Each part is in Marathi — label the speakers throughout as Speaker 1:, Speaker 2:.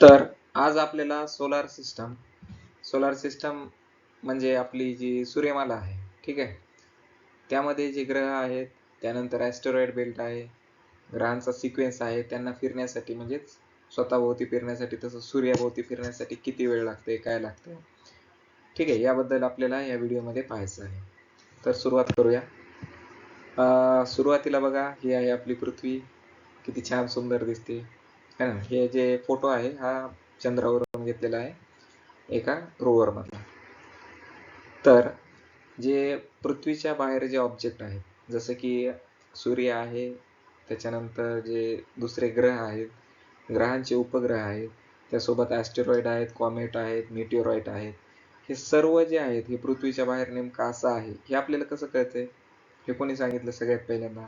Speaker 1: तर आज आपल्याला सोलार सिस्टम सोलार सिस्टम म्हणजे आपली जी सूर्यमाला आहे ठीक आहे? त्यामध्ये जे ग्रह आहेत त्यानंतर ॲस्टेरॉइड बेल्ट आहे ग्रहांचा सिक्वेन्स आहे त्यांना फिरण्यासाठी म्हणजेच स्वतःभोवती फिरण्यासाठी तसं सूर्याभोवती फिरण्यासाठी किती वेळ लागते काय लागतं ठीक आहे याबद्दल आपल्याला या व्हिडिओमध्ये पाहायचं आहे. तर सुरुवात करूया. सुरुवातीला बघा ही आहे आपली पृथ्वी. किती छान सुंदर दिसते. है ना हे जे फोटो आहे हा चंद्रावरून घेतलेला आहे एका रोवर मधला. तर जे पृथ्वीच्या बाहेर जे ऑब्जेक्ट आहेत जसं की सूर्य आहे त्याच्यानंतर जे दुसरे ग्रह आहेत ग्रहांचे उपग्रह आहेत त्यासोबत ॲस्टेरॉइड आहेत कॉमेट आहेत मिटिओरॉइड आहेत हे सर्व जे आहेत हे पृथ्वीच्या बाहेर नेमकं असं आहे हे आपल्याला कसं कळतंय? हे कोणी सांगितलं सगळ्यात पहिल्यांदा?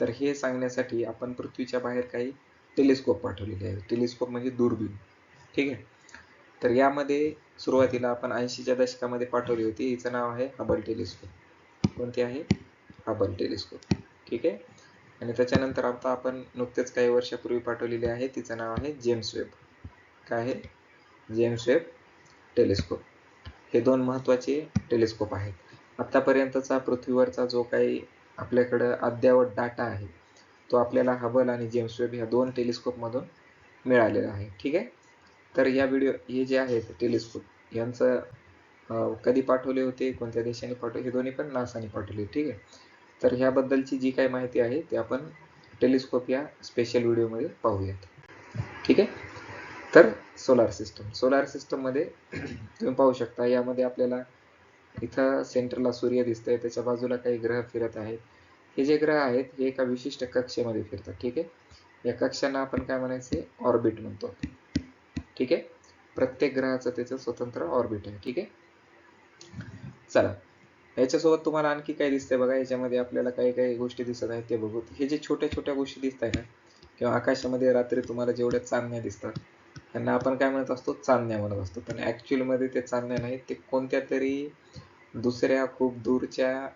Speaker 1: तर हे सांगण्यासाठी आपण पृथ्वीच्या बाहेर काही टेलिस्कोप पाठवलेले आहे. टेलिस्कोप म्हणजे दुर्बीण ठीक आहे? तर यामध्ये सुरुवातीला आपण ऐंशीच्या दशकामध्ये पाठवली होती. हिचं नाव आहे हबल टेलिस्कोप. कोणती आहे? Hubble telescope. ठीक आहे? आणि त्याच्यानंतर आता आपण नुकतेच काही वर्षापूर्वी पाठवलेली आहे. तिचं नाव आहे जेम्स वेब. काय आहे? James Webb telescope. हे दोन महत्त्वाचे टेलिस्कोप आहेत. आत्तापर्यंतचा पृथ्वीवरचा जो काही आपल्याकडं अद्ययावत डाटा आहे तो आपल्याला हबल आणि जेम्स वेब ह्या दोन टेलिस्कोपमधून मिळालेला आहे. ठीक आहे? तर या व्हिडिओ हे जे आहेत टेलिस्कोप यांचं कधी पाठवले होते कोणत्या देशाने पाठवले हे दोन्ही पण नासाने पाठवले. ठीक आहे? तर ह्याबद्दलची जी काही माहिती आहे ती आपण टेलिस्कोप या स्पेशल व्हिडिओमध्ये पाहूयात. ठीक आहे? तर सोलार सिस्टम सोलार सिस्टममध्ये तुम्ही पाहू शकता यामध्ये आपल्याला इथं सेंटरला सूर्य दिसतंय त्याच्या बाजूला काही ग्रह फिरत आहेत. हे जे ग्रह आहेत हे एका विशिष्ट कक्षेमध्ये फिरतात ठीक आहे? या कक्षांना आपण काय म्हणायचे? ऑर्बिट म्हणतो. ठीक आहे? प्रत्येक ग्रहाचं त्याचं स्वतंत्र ऑर्बिट आहे ठीक आहे? चला. याच्यासोबत तुम्हाला आणखी काय दिसतंय बघा? याच्यामध्ये आपल्याला काही काही गोष्टी दिसत आहेत ते बघू हे जे छोट्या छोट्या गोष्टी दिसत आहे ना किंवा आकाशामध्ये रात्री तुम्हाला जेवढ्या चांदण्या दिसतात त्यांना आपण काय म्हणत असतो? चांदण्या म्हणत असतो. पण ऍक्च्युअलमध्ये ते चांदण्या नाहीत. ते कोणत्या तरी दुसऱ्या खूप दूरच्या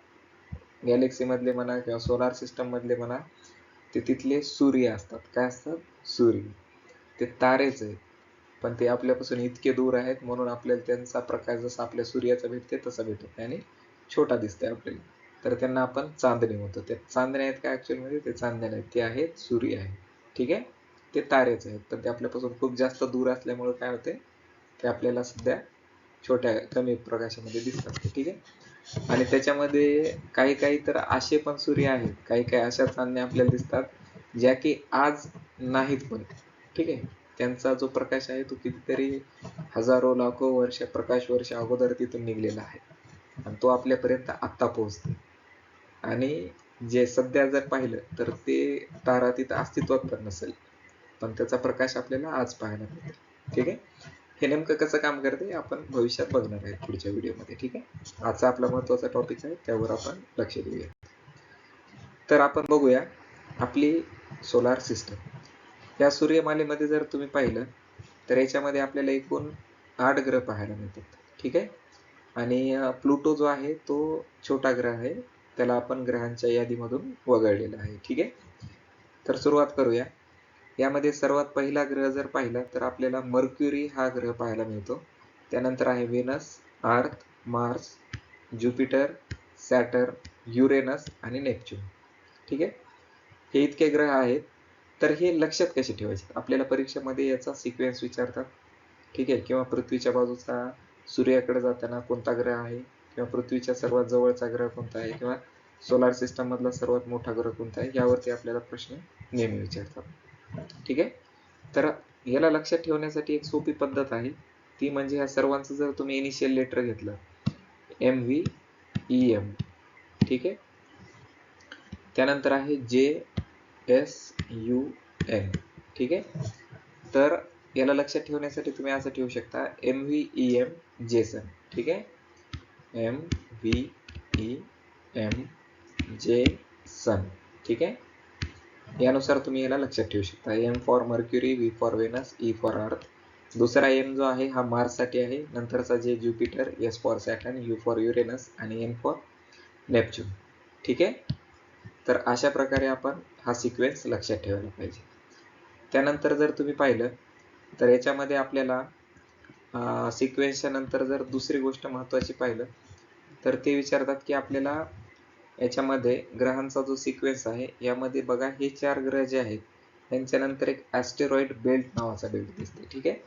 Speaker 1: गॅलेक्सी मधले म्हणा किंवा सोलार सिस्टम मधले म्हणा ते तिथले सूर्य असतात. काय असतात? सूर्य. ते तारेच आहेत. पण ते आपल्यापासून इतके दूर आहेत म्हणून आपल्याला त्यांचा प्रकाश जसा आपल्या सूर्याचा भेटते तसा भेटत. नाही आणि छोटा दिसतोय आपल्याला. तर त्यांना आपण चांदणे म्हणतो. ते चांदण्या आहेत का ऍक्च्युअलमध्ये? ते चांदण्या आहेत. ते आहेत सूर्य आहे. ठीक आहे? ते तारेच आहेत. तर ते आपल्यापासून खूप जास्त दूर असल्यामुळे काय होते ते आपल्याला सध्या छोट्या कमी प्रकाशामध्ये दिसतात. ठीक आहे? आणि त्याच्यामध्ये काही काही तर असे पण सूर्य आहेत. काही काही अशा चांदण्या आपल्याला दिसतात ज्या की आज नाहीत पण. ठीक आहे? त्यांचा जो प्रकाश आहे तो कितीतरी हजारो लाखो वर्ष प्रकाश वर्ष अगोदर तिथून निघलेला आहे. आणि तो आपल्यापर्यंत आत्ता पोहोचतो आणि जे सध्या जर पाहिलं तर ते तारा तिथं अस्तित्वात पण नसेल. पण त्याचा प्रकाश आपल्याला आज पाहायला मिळतो ठीक आहे? हे नेमकं कसं काम करते आपण भविष्यात बघणार आहे पुढच्या व्हिडिओमध्ये ठीक आहे? आजचा आपला महत्त्वाचा टॉपिक आहे त्यावर आपण लक्ष देऊया. तर आपण बघूया आपली सोलार सिस्टम या सूर्यमालेमध्ये जर तुम्ही पाहिलं तर याच्यामध्ये आपल्याला एकूण आठ ग्रह पाहायला मिळतात ठीक आहे? आणि प्लुटो जो आहे तो छोटा ग्रह आहे. त्याला आपण ग्रहांच्या यादीमधून वगळलेला आहे ठीक आहे? तर सुरुवात करूया. यामध्ये सर्वात पहिला ग्रह जर पाहिला तर आपल्याला मर्क्युरी हा ग्रह पाहायला मिळतो. त्यानंतर आहे Venus Earth Mars Jupiter Saturn Uranus आणि नेपच्यून. ठीक आहे? हे इतके ग्रह आहेत. तर हे लक्षात कसे ठेवायचे? आपल्याला परीक्षेमध्ये याचा सिक्वेन्स विचारतात. ठीक आहे? किंवा पृथ्वीच्या बाजूचा सूर्याकडे जाताना कोणता ग्रह आहे? किंवा पृथ्वीच्या सर्वात जवळचा ग्रह कोणता आहे? किंवा सोलार सिस्टम मधला सर्वात मोठा ग्रह कोणता आहे? यावरती आपल्याला प्रश्न नेहमी विचारतात. ठीक आहे? तर याला लक्षात ठेवण्यासाठी एक सोपी पद्धत आहे. ती म्हणजे ह्या सर्वांचं जर तुम्ही इनिशियल लेटर घेतलं एम व्ही ई एम ठीक आहे? त्यानंतर आहे जे एस यू एन ठीक आहे? तर याला लक्षात ठेवण्यासाठी तुम्ही असं ठेवू शकता M V E M Jason ठीक आहे? एम व्ही ई एम जे सन ठीक आहे? यानुसार तुम्ही याला लक्षात ठेवू शकता. M for Mercury V for Venus E for Earth दुसरा एम जो आहे हा मार्ससाठी आहे. नंतरचा जे Jupiter S for Saturn U for Uranus आणि एन फॉर नेपच्यून ठीक आहे? तर अशा प्रकारे आपण हा सिक्वेन्स लक्षात ठेवायला पाहिजे. त्यानंतर जर तुम्ही पाहिलं तर याच्यामध्ये आपल्याला सिक्वेन्सच्या नंतर जर दुसरी गोष्ट महत्वाची पाहिलं तर ते विचारतात की आपल्याला याच्यामध्ये ग्रहांचा जो सिक्वेन्स आहे यामध्ये बघा हे चार ग्रह जे आहेत त्यांच्यानंतर एक ॲस्टेरॉइड बेल्ट नावाचा बेल्ट दिसते ठीक आहे?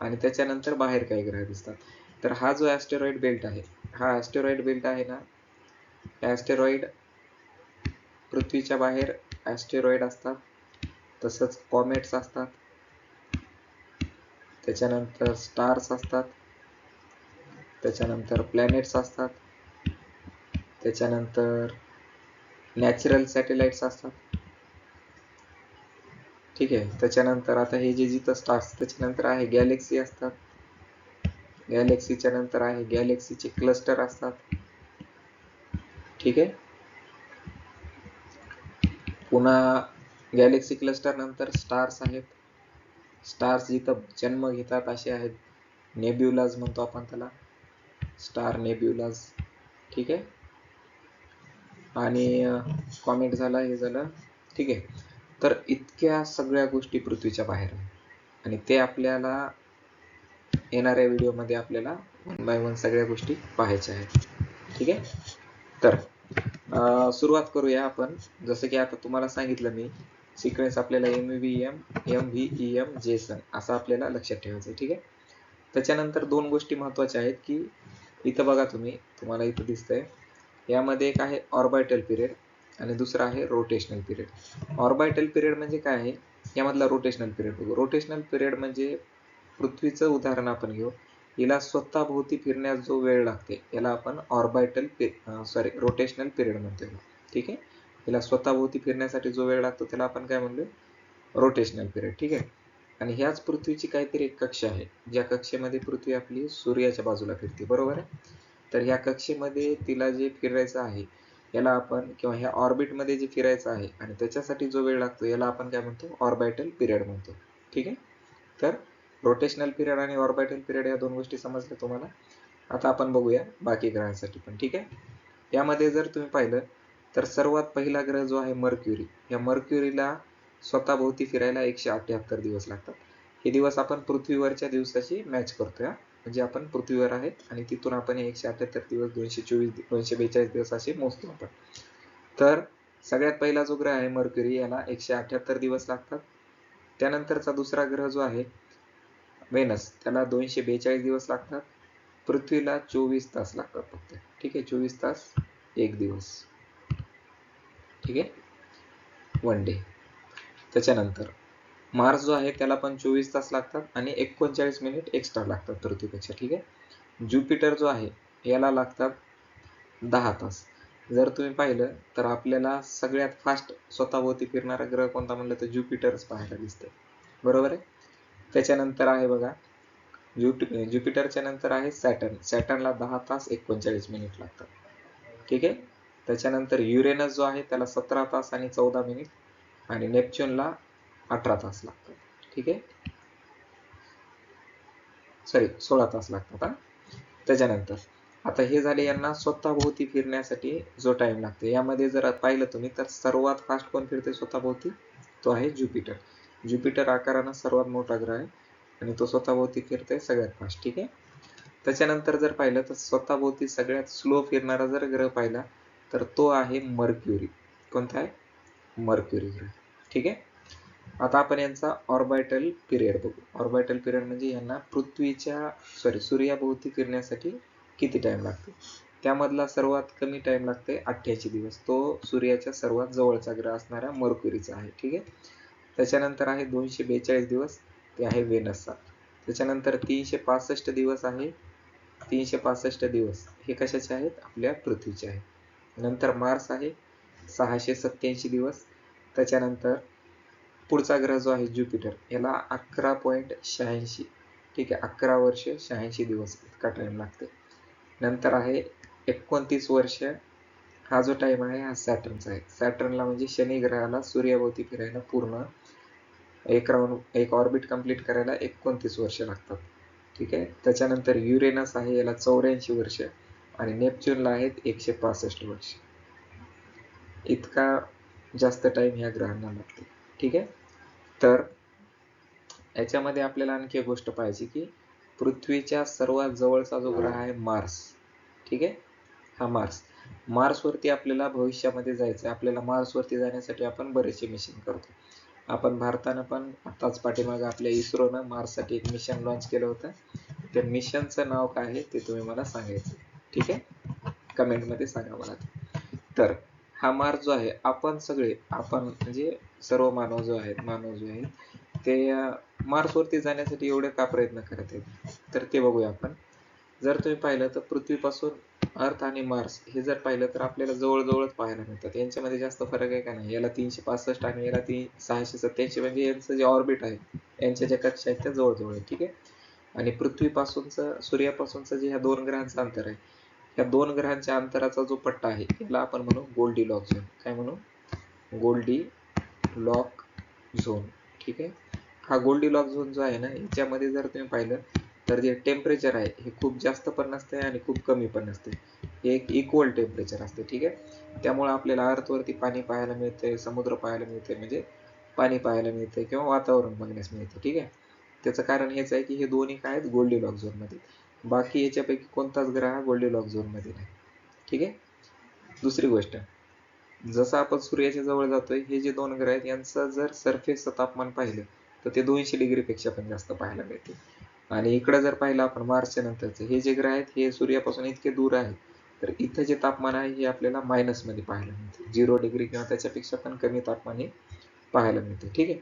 Speaker 1: आणि त्याच्यानंतर बाहेर काही ग्रह दिसतात. तर हा जो ॲस्टेरॉइड बेल्ट आहे हा ॲस्टेरॉइड बेल्ट आहे ना ॲस्टेरॉइड पृथ्वीच्या बाहेर ॲस्टेरॉइड असतात तसंच कॉमेट्स असतात त्याच्यानंतर स्टार्स असतात त्याच्यानंतर प्लॅनेट्स असतात त्याच्यानंतर नॅचरल सॅटेलाइट्स असतात. ठीक आहे. त्याच्यानंतर आता हे जे जिथं स्टार्स त्याच्यानंतर आहे गॅलेक्सी असतात. गॅलेक्सीच्या नंतर आहे गॅलेक्सीचे क्लस्टर असतात. ठीक आहे? पुन्हा गॅलेक्सी क्लस्टर नंतर स्टार्स आहेत. स्टार्स जिथं जन्म घेतात असे आहेत. नेब्युलाज म्हणतो आपण त्याला. स्टार नेब्युलाज ठीक आहे? आणि कॉमेंट झाला हे झालं. ठीक आहे. तर इतक्या सगळ्या गोष्टी पृथ्वीच्या बाहेर आणि ते आपल्याला येणाऱ्या व्हिडिओमध्ये आपल्याला वन बाय वन सगळ्या गोष्टी पाहायच्या आहेत. ठीक आहे? तर सुरुवात करूया आपण. जसं की आता तुम्हाला सांगितलं मी सिक्वेन्स आपल्याला M V M M V E M Jason असं आपल्याला लक्षात ठेवायचं आहे. ठीक आहे? त्याच्यानंतर दोन गोष्टी महत्त्वाच्या आहेत की इथं बघा तुम्ही तुम्हाला इथं दिसतंय. यामध्ये एक आहे ऑर्बायटल पिरियड आणि दुसरा आहे रोटेशनल पिरियड. ऑर्बायटल पिरियड म्हणजे काय आहे? यामधला रोटेशनल पिरियड बघू. रोटेशनल पिरियड म्हणजे पृथ्वीचं उदाहरण आपण घेऊ. हिला स्वतःभोवती फिरण्यास जो वेळ लागते याला आपण ऑर्बायटल सॉरी रोटेशनल पिरियड म्हणतो ठीक आहे? हिला स्वतःभोवती फिरण्यासाठी जो वेळ लागतो त्याला आपण काय म्हणलो रोटेशनल पिरियड. ठीक आहे? आणि ह्याच पृथ्वीची काहीतरी एक कक्ष आहे. ज्या कक्षेमध्ये पृथ्वी आपली सूर्याच्या बाजूला फिरते. बरोबर आहे? तर ह्या कक्षेमध्ये तिला जे फिरायचं आहे याला आपण किंवा ह्या ऑर्बिटमध्ये जे फिरायचं आहे आणि त्याच्यासाठी जो वेळ लागतो याला आपण काय म्हणतो? ऑर्बायटल पिरियड म्हणतो. ठीक आहे? तर रोटेशनल पिरियड आणि ऑर्बायटल पिरियड या दोन गोष्टी समजल्या तुम्हाला? आता आपण बघूया बाकी ग्रहांसाठी पण. ठीक आहे? यामध्ये जर तुम्ही पाहिलं तर सर्वात पहिला ग्रह जो आहे मर्क्युरी. या मर्क्युरीला स्वतःभोवती फिरायला एकशे अठ्याहत्तर दिवस लागतात. हे दिवस आपण पृथ्वीवरच्या दिवसाशी मॅच करतो या म्हणजे आपण पृथ्वीवर आहेत आणि तिथून आपण एकशे अठ्याहत्तर दिवस दोनशे चोवीस दोनशे बेचाळीस दिवस असे मोजतो आपण. तर सगळ्यात पहिला जो ग्रह आहे मर्क्युरी याला एकशे अठ्याहत्तर दिवस लागतात. त्यानंतरचा दुसरा ग्रह जो आहे वेनस त्याला दोनशे बेचाळीस दिवस लागतात. पृथ्वीला चोवीस तास लागतात फक्त. ठीक आहे? चोवीस तास एक दिवस. ठीक आहे? One day. त्याच्यानंतर मार्स जो आहे त्याला पण चोवीस तास लागतात आणि एकोणचाळीस मिनिट एक्स्ट्रा लागतात पृथ्वीपेक्षा ठीक आहे? ज्युपिटर जो आहे याला लागतात दहा तास. जर तुम्ही पाहिलं तर आपल्याला सगळ्यात फास्ट स्वतःभोवती फिरणारा ग्रह कोणता म्हणलं तर ज्युपिटरच पाहायला दिसतंय. बरोबर आहे? त्याच्यानंतर आहे बघा ज्युपि ज्युपिटरच्या नंतर आहे सॅटर्न. सॅटर्नला दहा तास एकोणचाळीस मिनिट लागतात. ठीक आहे? त्याच्यानंतर युरेनस जो आहे त्याला सतरा तास आणि चौदा मिनिट. आणि नेपच्यूनला अठरा तास लागतात. ठीक आहे? सॉरी सोळा तास लागतात हा? त्याच्यानंतर. आता हे झाले यांना स्वतःभोवती फिरण्यासाठी जो टाइम लागतो. यामध्ये जर पाहिलं तुम्ही तर सर्वात फास्ट कोण फिरते स्वतःभोवती? तो आहे ज्युपिटर. ज्युपिटर आकारानं सर्वात मोठा ग्रह आहे आणि तो स्वतःभोवती फिरते सगळ्यात फास्ट ठीक आहे? त्याच्यानंतर जर पाहिलं तर स्वतःभोवती सगळ्यात स्लो फिरणारा जर ग्रह पाहिला तर तो आहे मर्क्युरी. कोणता आहे? मर्क्युरी ग्रह. ठीक आहे? आता आपण यांचा ऑर्बायटल पिरियड बघू. ऑर्बायटल पिरियड म्हणजे यांना पृथ्वीच्या सॉरी सूर्याभोवती फिरण्यासाठी किती टाइम लागतो? त्यामधला सर्वात कमी टाइम लागते अठ्ठ्याऐंशी दिवस. तो सूर्याच्या सर्वात जवळचा ग्रह असणाऱ्या मर्क्युरीचा आहे ठीक आहे? त्याच्यानंतर आहे दोनशे बेचाळीस दिवस ते आहे वेनसचा. त्याच्यानंतर तीनशे पासष्ट दिवस आहे तीनशे पासष्ट दिवस. हे कशाचे आहेत? आपल्या पृथ्वीचे आहेत. नंतर मार्स आहे सहाशे सत्याऐंशी दिवस. त्याच्यानंतर पुढचा ग्रह जो आहे ज्युपिटर याला अकरा पॉईंट शहाऐंशी ठीक आहे अकरा वर्ष शहाऐंशी दिवस इतका टाइम लागते. नंतर आहे एकोणतीस वर्ष हा जो टाइम आहे हा सॅटर्नचा आहे. सॅटर्नला म्हणजे शनी ग्रहाला सूर्याभोवती फिरायला पूर्ण एक राऊंड एक ऑर्बिट कंप्लीट करायला एकोणतीस वर्ष लागतात. ठीक आहे? त्याच्यानंतर युरेनस आहे याला चौऱ्याऐंशी वर्ष आणि नेपच्यूनला आहेत एकशे पासष्ट वर्ष. इतका जास्त टाईम ह्या ग्रहांना लागते. ठीक आहे? तर याच्यामध्ये आपल्याला आणखी एक गोष्ट पाहायची की पृथ्वीच्या सर्वात जवळचा जो ग्रह आहे मार्स. ठीक आहे? हा मार्स. मार्सवरती आपल्याला भविष्यामध्ये जायचं आहे. आपल्याला मार्सवरती जाण्यासाठी आपण बरेचसे मिशन करतो. आपण भारतानं पण आताच पाठीमागे आपल्या इस्रोनं मार्ससाठी एक मिशन लॉन्च केलं होतं. त्या मिशनचं नाव काय आहे ते तुम्ही मला सांगायचं ठीक आहे? कमेंटमध्ये सांगा मला तर हा मार्स जो आहे आपण सगळे आपण म्हणजे सर्व मानव जो आहेत मानव जो आहेत ते मार्सवरती जाण्यासाठी एवढे का प्रयत्न करत आहेत? तर ते बघूया आपण. जर तुम्ही पाहिलं तर पृथ्वीपासून अर्थ आणि मार्स हे जर पाहिलं तर आपल्याला जवळजवळच पाहायला मिळतात. यांच्यामध्ये जास्त फरक आहे का नाही? याला तीनशे पासष्ट आणि याला तीन सहाशे सत्याऐंशी म्हणजे यांचं जे ऑर्बिट आहे यांच्या ज्या कक्षा आहेत त्या जवळजवळ आहे ठीक आहे? आणि पृथ्वीपासूनचं सूर्यापासूनचं जे ह्या दोन ग्रहांचं अंतर आहे या दोन ग्रहांच्या अंतराचा जो पट्टा आहे याला आपण म्हणू गोल्डी लॉक झोन काय म्हणू? गोल्डी लॉक झोन ठीक आहे? हा गोल्डी लॉक झोन जो आहे ना याच्यामध्ये जर तुम्ही पाहिलं तर जे टेम्परेचर आहे हे खूप जास्त पण नसते आणि खूप कमी पण नसते. हे एक इक्वल टेम्परेचर असते ठीक आहे? त्यामुळे आपल्याला अर्थवरती पाणी पाहायला मिळते समुद्र पाहायला मिळते म्हणजे पाणी पाहायला मिळते किंवा वातावरण बघण्यास मिळते ठीक आहे? त्याचं कारण हेच आहे की हे दोन्ही काय आहेत? गोल्डी लॉक झोनमध्ये बाकी याच्यापैकी कोणताच ग्रह गोल्डी लॉक झोनमध्ये नाही ठीक आहे? दुसरी गोष्ट जसं आपण सूर्याच्या जवळ जातोय हे जे दोन ग्रह आहेत यांचं जर सरफेसचं तापमान पाहिलं तर ते दोनशे डिग्रीपेक्षा पण जास्त पाहायला मिळते. आणि इकडं जर पाहिलं आपण मार्चच्या नंतरचं हे जे ग्रह आहेत हे सूर्यापासून इतके दूर आहेत तर इथं जे तापमान आहे हे आपल्याला मायनसमध्ये पाहायला मिळते. झिरो डिग्री किंवा त्याच्यापेक्षा पण कमी तापमान हे पाहायला मिळते. ठीक आहे?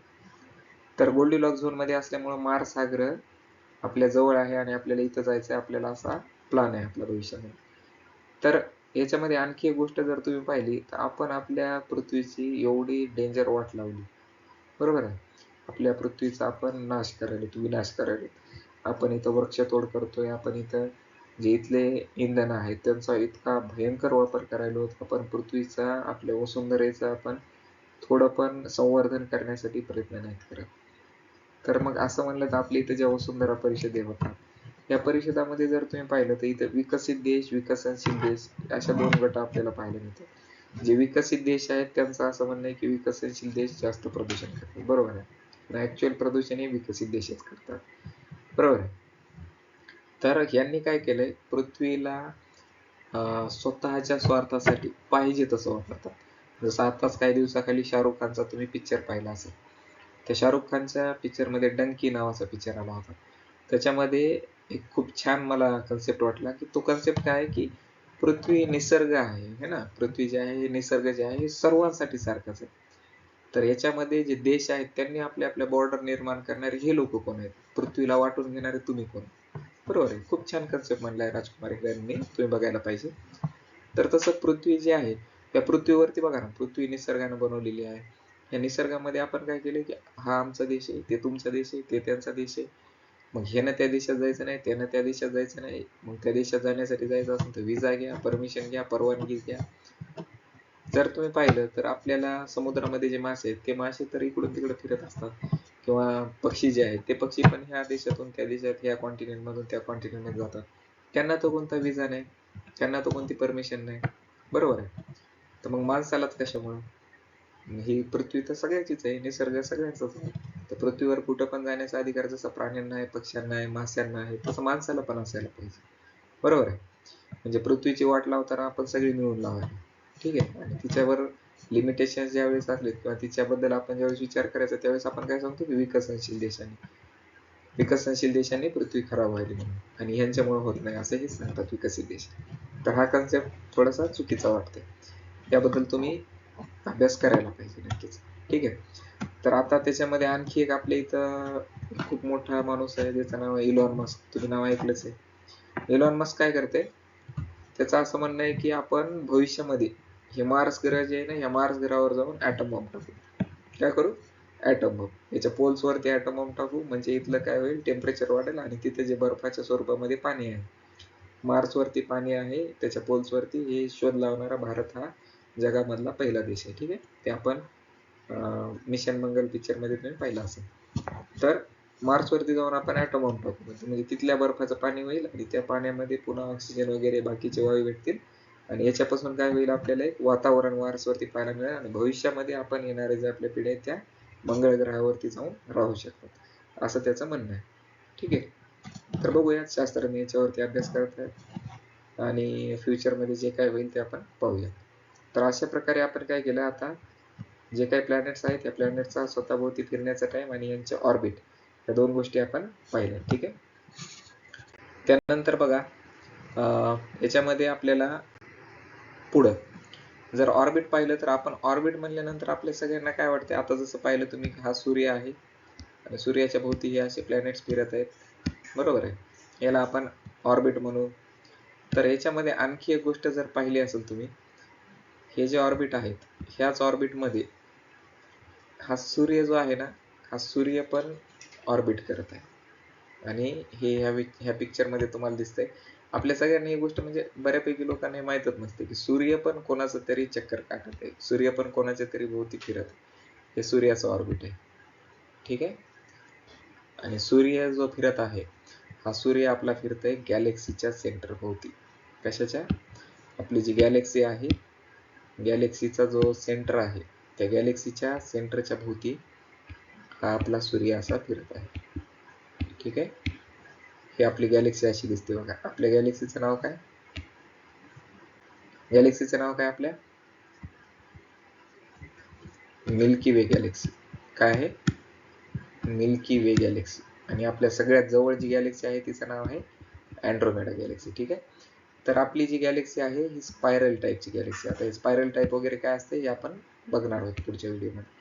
Speaker 1: तर गोल्डी लॉक झोनमध्ये असल्यामुळं मार्स हा ग्रह आपल्या जवळ आहे आणि आपल्याला इथं जायचं आहे आपल्याला असा प्लान आहे आपल्या भविष्यामध्ये. तर याच्यामध्ये आणखी एक गोष्ट जर तुम्ही पाहिली तर आपण आपल्या पृथ्वीची एवढी डेंजर वाट लावली. बरोबर आहे? आपल्या पृथ्वीचा आपण नाश करायला विनाश करायला आपण इथं वृक्षतोड करतोय आपण इथं जे इथले इंधन आहेत त्यांचा इतका भयंकर वापर करायला होत आपण पृथ्वीचा आपल्या वसुंधरेचा आपण थोडं पण संवर्धन करण्यासाठी प्रयत्न नाहीत करत. तर मग असं म्हणलं तर आपल्या इथं ज्या वसुंधरा परिषदे होतात या परिषदामध्ये जर तुम्ही पाहिलं तर इथं विकसित देश विकसनशील देश अशा दोन गट आपल्याला पाहायला मिळतात. जे विकसित देश आहेत त्यांचं असं म्हणणं आहे की विकसनशील देश जास्त प्रदूषण करतात. बरोबर आहे? ऍक्च्युअल प्रदूषण हे विकसित देशच करतात. बरोबर आहे? तर यांनी काय केलंय? पृथ्वीला स्वतःच्या स्वार्थासाठी पाहिजे तसं वापरतात. जसं आताच काही दिवसाखाली शाहरुख खानचा तुम्ही पिक्चर पाहिला असेल. त्या शाहरुख खानच्या पिक्चरमध्ये डंकी नावाचा पिक्चर आला होता. त्याच्यामध्ये एक खूप छान मला कन्सेप्ट वाटला की तो कन्सेप्ट काय आहे की पृथ्वी निसर्ग आहे है ना? पृथ्वी जे आहे हे निसर्ग जे आहे हे सर्वांसाठी सारखंच आहे. तर याच्यामध्ये जे देश आहेत त्यांनी आपल्या आपल्या बॉर्डर निर्माण करणारे हे लोक कोण आहेत? पृथ्वीला वाटून घेणारे तुम्ही कोण? बरोबर आहे. खूप छान कन्सेप्ट म्हणलाय राजकुमार यांनी तुम्ही बघायला पाहिजे. तर तसं पृथ्वी जी आहे त्या पृथ्वीवरती बघा ना पृथ्वी निसर्गाने बनवलेली आहे. या निसर्गामध्ये आपण काय केलं की हा आमचा देश आहे ते तुमचा देश आहे ते त्यांचा देश आहे. मग ह्यानं त्या देशात जायचं नाही त्यानं त्या देशात जायचं नाही. मग त्या देशात जाण्यासाठी जायचं असेल तर विजा घ्या परमिशन घ्या परवानगी घ्या. जर तुम्ही पाहिलं तर आपल्याला समुद्रामध्ये जे मासे आहेत ते मासे तर इकडून तिकडे फिरत असतात. किंवा पक्षी जे आहेत ते पक्षी पण ह्या देशातून त्या देशात ह्या कॉन्टिनेंट मधून त्या कॉन्टिनेंटमध्ये जातात. त्यांना तो कोणता विजा नाही त्यांना तो कोणती परमिशन नाही. बरोबर आहे? तर मग माणसालाच कशामुळं? ही पृथ्वी तर सगळ्याचीच आहे निसर्ग सगळ्यांचाच आहे. तर पृथ्वीवर कुठं पण जाण्याचा अधिकार जसा प्राण्यांना आहे पक्ष्यांना आहे माश्यांना आहे तसं माणसाला पण असायला पाहिजे. बरोबर आहे? म्हणजे पृथ्वीची वाट लावताना आपण सगळी मिळून लावायला. ठीक आहे? आणि तिच्यावर लिमिटेशन ज्यावेळेस असले किंवा तिच्याबद्दल आपण ज्यावेळेस विचार करायचा त्यावेळेस आपण काय सांगतो की विकसनशील देशांनी. विकसनशील देशांनी पृथ्वी खराब व्हायली म्हणून. आणि यांच्यामुळे होत नाही असंही सांगतात विकसित देश. तर हा कन्सेप्ट थोडासा चुकीचा वाटतोय. त्याबद्दल तुम्ही अभ्यास करायला पाहिजे नक्कीच. ठीक आहे? तर आता त्याच्यामध्ये आणखी एक आपल्या इथं खूप मोठा माणूस आहे ज्याचं नाव आहे इलॉन मस्क तुम्ही नाव ऐकलंच आहे. इलॉन मस्क काय करते? त्याचं असं म्हणणं आहे की आपण भविष्यामध्ये हे मार्स ग्रह जे आहे ना ह्या मार्स ग्रहावर जाऊन ऍटम बॉम्ब टाकू. काय करू? ऍटम बॉम्ब याच्या पोल्सवरती ऍटम बॉम्ब टाकू. म्हणजे इथलं काय होईल? टेम्परेचर वाढेल आणि तिथे जे बर्फाच्या स्वरूपामध्ये पाणी आहे. मार्सवरती पाणी आहे. त्याच्या पोल्सवरती हे शोध लावणारा भारत हा जगामधला पहिला देश आहे. ठीक आहे? ते आपण मिशन मंगल पिक्चरमध्ये तुम्ही पाहिलं असेल. तर मार्स वरती जाऊन आपण ऍटम बॉम्ब टाकू म्हणजे तिथल्या बर्फाचं पाणी होईल आणि त्या पाण्यामध्ये पुन्हा ऑक्सिजन वगैरे बाकीचे वायू भेटतील. आणि याच्यापासून काय होईल आपल्याला एक वातावरण मार्सवरती पाहायला मिळेल आणि भविष्यामध्ये आपण येणारे जे आपल्या पिढ्या आहेत त्या मंगळ ग्रहावरती जाऊन राहू शकतात. असं त्याचं म्हणणं आहे. ठीक आहे? तर बघूया शास्त्रज्ञ याच्यावरती अभ्यास करत आहेत आणि फ्युचरमध्ये जे काय होईल ते आपण पाहूया तर अशा प्रकारे आपण काय केलं आता? जे काही प्लॅनेट्स आहेत त्या प्लॅनेटचा स्वतःभोवती फिरण्याचा टाइम आणि यांचे ऑर्बिट या दोन गोष्टी आपण पाहिल्या ठीक आहे? त्यानंतर बघा याच्यामध्ये आपल्याला पुढं. जर ऑर्बिट पाहिलं तर आपण ऑर्बिट म्हणल्यानंतर आपल्या सगळ्यांना काय वाटते आता जसं पाहिलं तुम्ही हा सूर्य आहे आणि सूर्याच्या भोवती हे असे प्लॅनेट्स फिरत आहेत. बरोबर आहे? याला आपण ऑर्बिट म्हणू. तर याच्यामध्ये आणखी एक गोष्ट जर पाहिली असेल तुम्ही हे जे ऑर्बिट आहेत ह्याच ऑर्बिटमध्ये हा सूर्य जो आहे ना हा सूर्य पण ऑर्बिट करत आहे. आणि हे ह्या ह्या पिक्चरमध्ये तुम्हाला दिसतंय. आपल्या सगळ्यांनी ही गोष्ट म्हणजे बऱ्यापैकी लोकांना हे माहीतच नसते की सूर्य पण कोणाचं तरी चक्कर काटत आहे. सूर्य पण कोणाच्या तरी भोवती फिरत हे सूर्याचं ऑर्बिट आहे. ठीक आहे? आणि सूर्य जो फिरत आहे हा सूर्य आपला फिरतोय गॅलेक्सीच्या सेंटर भोवती. कशाच्या? आपली जी गॅलेक्सी आहे गॅलेक्सीचा जो सेंटर आहे त्या गॅलेक्सीच्या सेंटरच्या भोवती हा आपला सूर्य असा फिरत आहे. ठीक आहे? ही आपली गॅलेक्सी अशी दिसते बघा. आपल्या गॅलेक्सीचं नाव काय? गॅलेक्सीचं नाव काय आपल्या? Milky Way galaxy. काय आहे? Milky Way galaxy. आणि आपल्या सगळ्यात जवळ जी गॅलेक्सी आहे तिचं नाव आहे अँड्रोमेडा गॅलेक्सी. ठीक आहे? तर आपली जी गॅलेक्सी आहे ही स्पायरल टाईपची गॅलेक्सी आता हे स्पायरल टाईप वगैरे काय असते हे आपण बघणार आहोत पुढच्या व्हिडिओमध्ये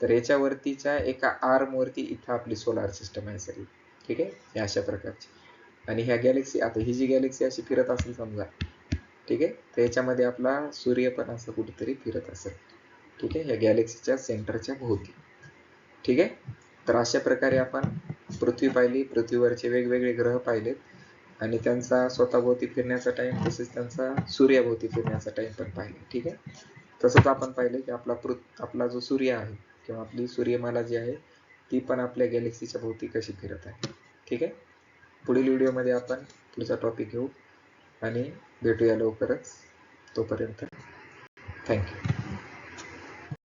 Speaker 1: तर याच्यावरतीच्या एका आर्मवरती इथं आपली सोलार सिस्टम आहे सगळी. ठीक आहे? हे अशा प्रकारची. आणि ह्या गॅलेक्सी आता ही जी गॅलेक्सी अशी फिरत असेल समजा ठीक आहे? तर याच्यामध्ये आपला सूर्य पण असं कुठेतरी फिरत असेल. ठीक आहे? ह्या गॅलेक्सीच्या सेंटरच्या भोवती. ठीक आहे? तर अशा प्रकारे आपण पृथ्वी पाहिली पृथ्वीवरचे वेगवेगळे ग्रह पाहिलेत. आणि त्यांचा स्वतःभोवती फिरण्याचा टाइम तसेच त्यांचा सूर्याभोवती फिरण्याचा टाइम पण पाहिला. ठीक आहे? तसंच आपण पाहिलं की आपला पृथ आपला जो सूर्य आहे किंवा आपली सूर्यमाला जी आहे ती पण आपल्या गॅलेक्सीच्या भोवती कशी फिरत आहे. ठीक आहे? पुढील व्हिडिओमध्ये आपण पुढचा टॉपिक घेऊ आणि भेटूया लवकरच. तोपर्यंत थँक्यू